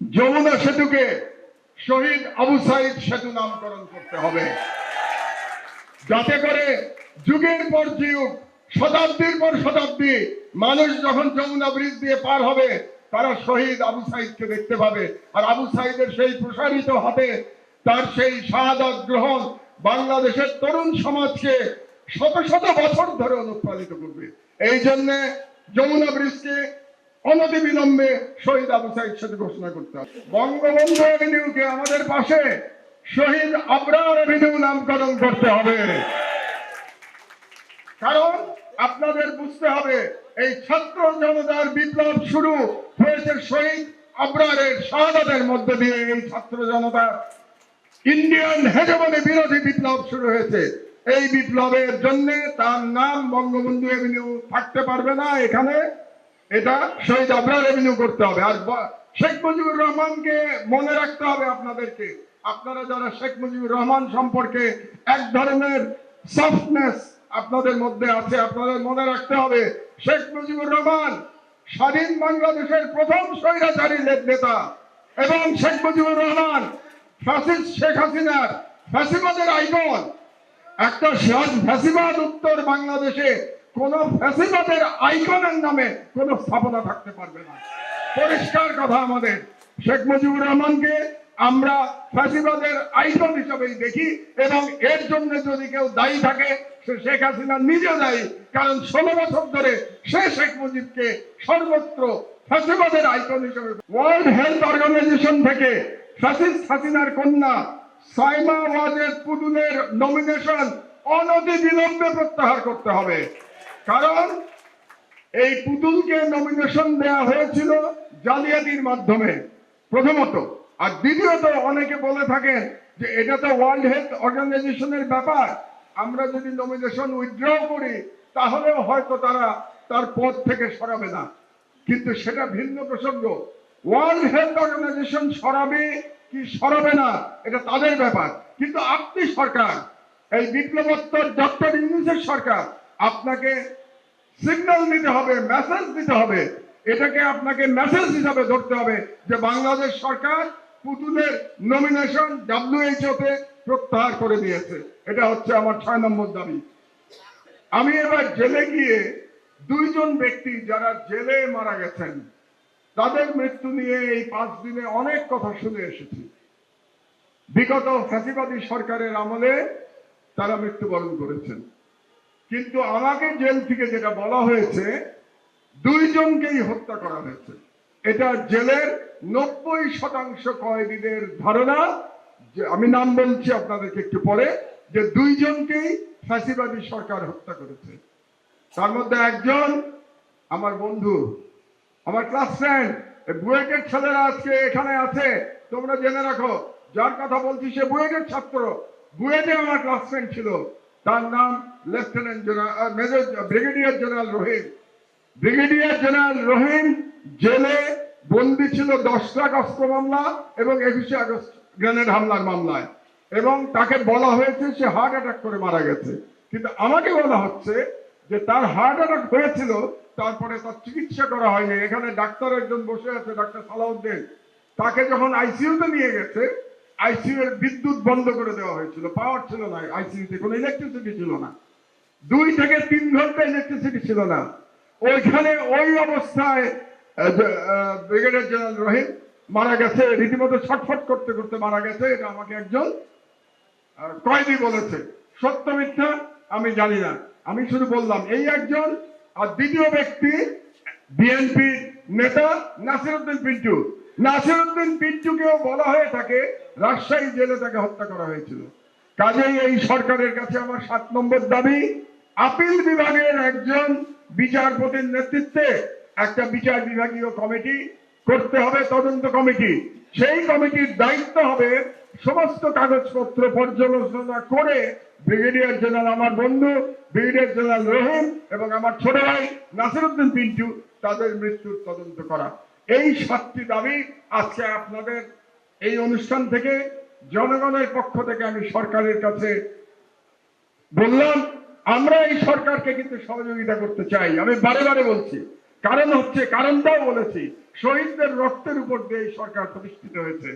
যমুনা সেতুকে শহীদ আবু সাইদ সেতু নামকরণ করতে হবে। যাতে করে যুগের পর যুগ, শতাব্দীর পর শতাব্দী মানুষ যখন যমুনা ব্রিজ দিয়ে পার হবে, তারা শহীদ আবু সাইদকে দেখতে পাবে। আর আবু সাইদের সেই প্রসারিত হাতে তার সেই শাহাদাত গ্রহণ বাংলাদেশের তরুণ সমাজকে শত শত বছর ধরে অনুপ্রাণিত করবে। এই জন্যে যমুনা ব্রিজকে অনতি বিলম্বে শহীদ আবু সাইদ সাথে ঘোষণা করতে হবে। বঙ্গবন্ধু এভিনিউকে আমাদের পাশে শহীদ আবরার এভিনিউ নামকরণ করতে হবে। কারণ আপনাদের বুঝতে হবে, এই ছাত্র জনতার বিপ্লব শুরু হয়েছে শহীদ আবরারের শাহাদাতের মধ্য দিয়ে। এই ছাত্র জনতার ইন্ডিয়ান হেজমনি বিরোধী বিপ্লব শুরু হয়েছে। এই বিপ্লবের জন্য তার নাম বঙ্গবন্ধু এভিনিউ থাকতে পারবে না এখানে। এটা শহীদ আবরার রেভিনিউ করতে হবে। আর শেখ মুজিবুর রহমানকে মনে রাখতে হবে আপনাদেরকে। আপনারা যারা শেখ মুজিবুর রহমান সম্পর্কে এক ধরনের সফটনেস আপনাদের মধ্যে আছে, আপনাদের মনে রাখতে হবে, শেখ মুজিবুর রহমান স্বাধীন বাংলাদেশের প্রথম স্বৈরাচারী নেতা এবং শেখ মুজিবুর রহমান ফ্যাসিস্ট শেখ হাসিনার ফ্যাসিবাদের আইকন একটা ফ্যাসিবাদ উত্তর বাংলাদেশে কোন ফ্যাসিবাদের আইকনের নামে কোন স্থাপনা থাকতে পারবে না। পরিষ্কার কথা আমাদের। শেখ মুজিবুর রহমানকে আমরা ফ্যাসিবাদের আইকন হিসেবেই দেখি এবং এর জন্য যদি কেউ দায়ী থাকে, সে শেখ হাসিনা নিজে দায়ী। কারণ ষোলো বছর ধরে সে শেখ মুজিবকে সর্বত্র ফ্যাসিবাদের আইকন হিসেবে ওয়ার্ল্ড হেলথ অর্গানাইজেশন থেকে ফ্যাসিস্ট হাসিনার কন্যা সাইমা ওয়াজেদ পুতুলের নমিনেশন অনতি বিলম্বে প্রত্যাহার করতে হবে। কারণ এই পুতুলকে নমিনেশন দেয়া হয়েছিল জালিয়াতির মাধ্যমে, প্রথমত। আর দ্বিতীয়ত, অনেকে বলে থাকেন যে এটা তো ওয়ার্ল্ড হেলথ অর্গানাইজেশনের ব্যাপার। আমরা যদি নমিনেশন উইথড্র করি, তাহলেও হয়তো তারা তার পদ থেকে সরাবে না। কিন্তু সেটা ভিন্ন প্রসঙ্গ। ওয়ার্ল্ড হেলথ অর্গানাইজেশন সরাবে কি সরাবে না, এটা তাদের ব্যাপার। কিন্তু আপনি সরকার, এই বিপ্লবোত্তর ডক্টর ইউনিসের সরকার, আপনাকে সিগন্যাল দিতে হবে মেসেজ দিতে হবে। এটাকে আপনাকে মেসেজ হিসাবে ধরতে হবে যে বাংলাদেশ সরকার পুতুলের নমিনেশন ডাব্লিউএইচও তে প্রত্যাহার করে দিয়েছে। এটা হচ্ছে আমার ছয় নম্বর দাবি। আমি এবার জেলে গিয়ে দুইজন ব্যক্তি যারা জেলে মারা গেছেন, তাদের মৃত্যু নিয়ে এই পাঁচ দিনে অনেক কথা শুনে এসেছি। বিগত ফ্যাসিবাদী সরকারের আমলে তারা মৃত্যুবরণ করেছেন। কিন্তু আমাকে জেল থেকে যেটা বলা হয়েছে, দুইজনকেই হত্যা করা হয়েছে। এটা জেলের নব্বই শতাংশ কয়েদিদের ধারণা। যে আমি নাম বলছি আপনাদেরকে একটু পরে, যে দুইজনকেই ফ্যাসিবাদী সরকার হত্যা করেছে। তার মধ্যে একজন আমার বন্ধু, আমার ক্লাস ফ্রেন্ড বুয়েটের ছেলেরা আজকে এখানে আছে, তোমরা জেনে রাখো। যার কথা বলছি সে বুয়েটের ছাত্র। বুয়েটে আমার ক্লাস ফ্রেন্ড ছিল। তার নাম lieutenant general major brigadier general Rahim. Brigadier general Rahim জেলে বন্দি ছিল দশ লাখ অস্ত্র মামলা এবং একুশে আগস্ট গ্রেনেড হামলার মামলায়। এবং তাকে বলা হয়েছে সে হার্ট অ্যাটাক করে মারা গেছে। কিন্তু আমাকে বলা হচ্ছে যে তার হার্ট অ্যাটাক হয়েছিল, তারপরে তার চিকিৎসা করা হয়নি। এখানে ডাক্তার একজন বসে আছে, ডাক্তার সালাউদ্দিন। তাকে যখন আইসিইউতে নিয়ে গেছে আইসিইউ এর বিদ্যুৎ বন্ধ করে দেওয়া হয়েছিল পাওয়ার ছিল না আইসিইউতে, কোনো ইলেকট্রিসিটি ছিল না। দুই থেকে তিন ঘণ্টা ইলেকট্রিসিটি ছিল না। ওইখানে ওই অবস্থায় ব্রিগেডিয়ার জেনারেল রহিম মারা গেছে, রীতিমতো ছটফট করতে করতে মারা গেছে, এটা আমাকে একজন কয়েদি বলেছে। সত্য মিথ্যা আমি জানি না। আমি শুধু বললাম, এই একজন আর দ্বিতীয় ব্যক্তি বিএনপি নেতা নাসিরউদ্দিন পিন্টু। নাসিরউদ্দিন পিন্টুকেও বলা হয়ে থাকে রাজশাহী জেলে তাকে হত্যা করা হয়েছিল। কাজেই এই সরকারের কাছে আমার সাত নম্বর দাবি, আপিল বিভাগের একজন বিচারপতির নেতৃত্বে একটা বিচার বিভাগীয় কমিটি করতে হবে, তদন্ত কমিটি। সেই কমিটির দায়িত্ব হবে সমস্ত কাগজপত্র পর্যালোচনা করে ব্রিগেডিয়ার জেনারেল আমার বন্ধু, ব্রিগেডিয়ার জেনারেল রহিম এবং আমার ছোট ভাই নাসিরুদ্দিন পিন্টু তাদের মৃত্যুর তদন্ত করা। এই সাতটি দাবি আজকে আপনাদের এই অনুষ্ঠান থেকে, জনগণের পক্ষ থেকে আমি সরকারের কাছে বললাম, আমরা এই সরকারকে কিন্তু সহযোগিতা করতে চাই। আমি বারে বারে বলছি, কারণ হচ্ছে, কারণটাও বলেছি, শহীদদের রক্তের উপর দিয়ে এই সরকার প্রতিষ্ঠিত হয়েছে।